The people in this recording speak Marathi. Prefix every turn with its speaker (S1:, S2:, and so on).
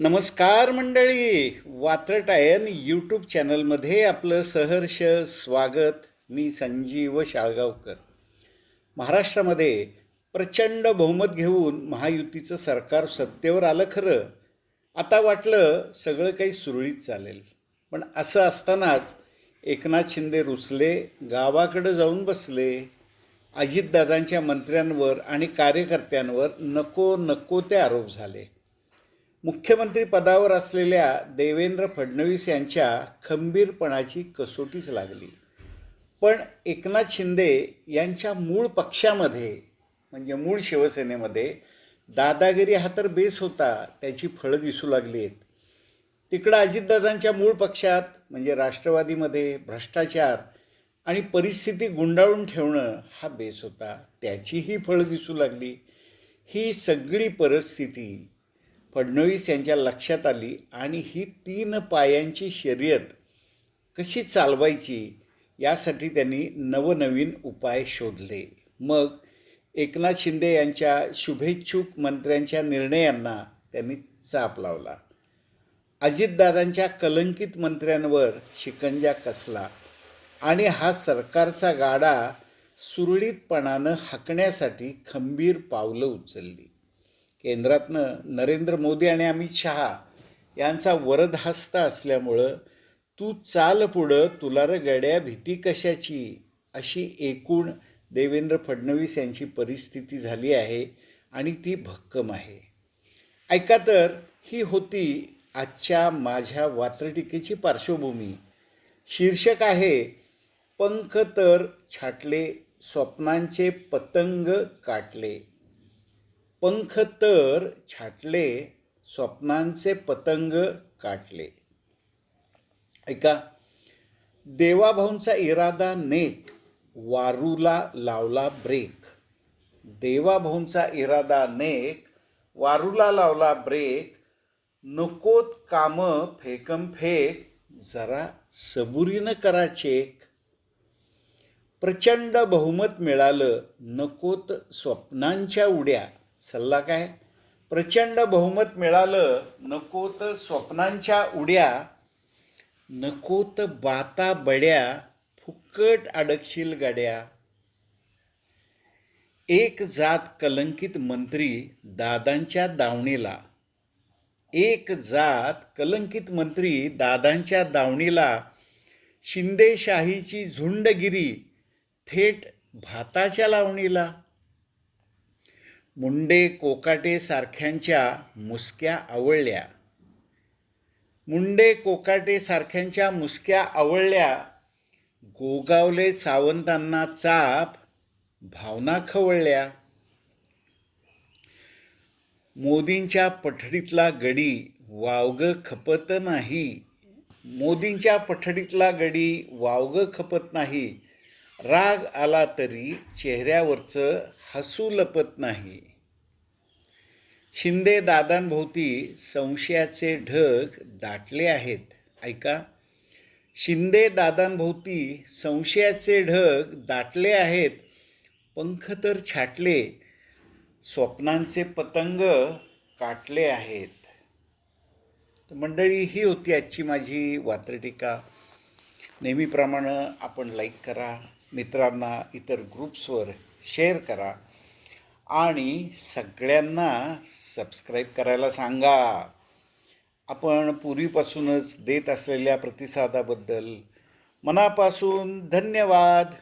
S1: नमस्कार मंडळी. वात्रटायन यूट्यूब चॅनलमध्ये आपलं सहर्ष स्वागत. मी संजीव शाळगावकर. महाराष्ट्रामध्ये प्रचंड बहुमत घेऊन महायुतीचं सरकार सत्तेवर आलं खरं. आता वाटलं सगळं काही सुरळीत चालेल. पण असं असतानाच एकनाथ शिंदे रुसले गावाकडं जाऊन बसले. अजितदादांच्या मंत्र्यांवर आणि कार्यकर्त्यांवर नको नको ते आरोप झाले. मुख्यमंत्री पदावर असलेल्या देवेंद्र फडणवीस यांच्या खंबीरपणाची कसोटीच लागली. पण एकनाथ शिंदे यांच्या मूळ पक्षामध्ये म्हणजे मूळ शिवसेनेमध्ये दादागिरी हा तर बेस होता त्याची फळं दिसू लागली आहेत तिकडं अजितदादांच्या मूळ पक्षात म्हणजे राष्ट्रवादीमध्ये भ्रष्टाचार आणि परिस्थिती गुंडाळून ठेवणं हा बेस होता त्याचीही फळं दिसू लागली. ही सगळी परिस्थिती फडणवीस यांच्या लक्षात आली आणि ही तीन पायांची शर्यत कशी चालवायची यासाठी त्यांनी नवनवीन उपाय शोधले. मग एकनाथ शिंदे यांच्या शुभेच्छुक मंत्र्यांच्या निर्णयांना त्यांनी चाप लावला. अजितदादांच्या कलंकित मंत्र्यांवर शिकंजा कसला आणि हा सरकारचा गाडा सुरळीतपणानं हाकण्यासाठी खंबीर पावलं उचलली. केंद्रातनं नरेंद्र मोदी आणि अमित शहा यांचा वरदहस्त असल्यामुळं तू चाल पुढं तुला र गड्या भीती कशाची? अशी एकूण देवेंद्र फडणवीस यांची परिस्थिती झाली आहे आणि ती भक्कम आहे. ऐका तर ही होती आजच्या माझ्या वात्रटिकेची पार्श्वभूमी. शीर्षक आहे पंख तर छाटले स्वप्नांचे पतंग काटले. पंख तर छाटले स्वप्नांचे पतंग काटले. ऐका देवाभाऊंचा इरादा नेक वारूला लावला ब्रेक. देवाभाऊंचा इरादा नेक वारूला लावला ब्रेक. नकोत कामं फेकम फेक जरा सबुरीनं करा चेक. प्रचंड बहुमत मिळालं नकोत स्वप्नांच्या उड्या. सल्ला काय? प्रचंड बहुमत मिळालं नको तर स्वप्नांच्या उड्या नको तर बाता बड्या फुकट अडकशील गड्या. एक जात कलंकित मंत्री दादांच्या दावणीला. एक जात कलंकित मंत्री दादांच्या दावणीला. शिंदेशाहीची झुंडगिरी थेट भाताच्या लावणीला. मुंडे कोकाटे सारख्यांच्या मुसक्या आवळल्या. मुंडे कोकाटे सारख्यांच्या मुसक्या आवळल्या. गोगावले सावंतांना चाप भावना खवळल्या. मोदींच्या पठडीतला गडी वावग खपत नाही. मोदींच्या पठडीतला गडी वावग खपत नाही. राग आला तरी चेहऱ्यावरचं हसू लपत नाही. शिंदे दादांभोवती संशयाचे ढग दाटले आहेत. ऐका. शिंदे दादांभोवती संशयाचे ढग दाटले आहेत. पंख तर छाटले. स्वप्नांचे पतंग काटले आहेत. तर मंडळी ही होती आजची माझी वात्रटिका. नेहमीप्रमाणे आपण लाईक करा मित्रांना इतर ग्रुप्सवर शेअर करा आणि सगळ्यांना सबस्क्राईब करायला सांगा. आपण पूर्वीपासूनच देत असलेल्या प्रतिसादाबद्दल मनापासून धन्यवाद.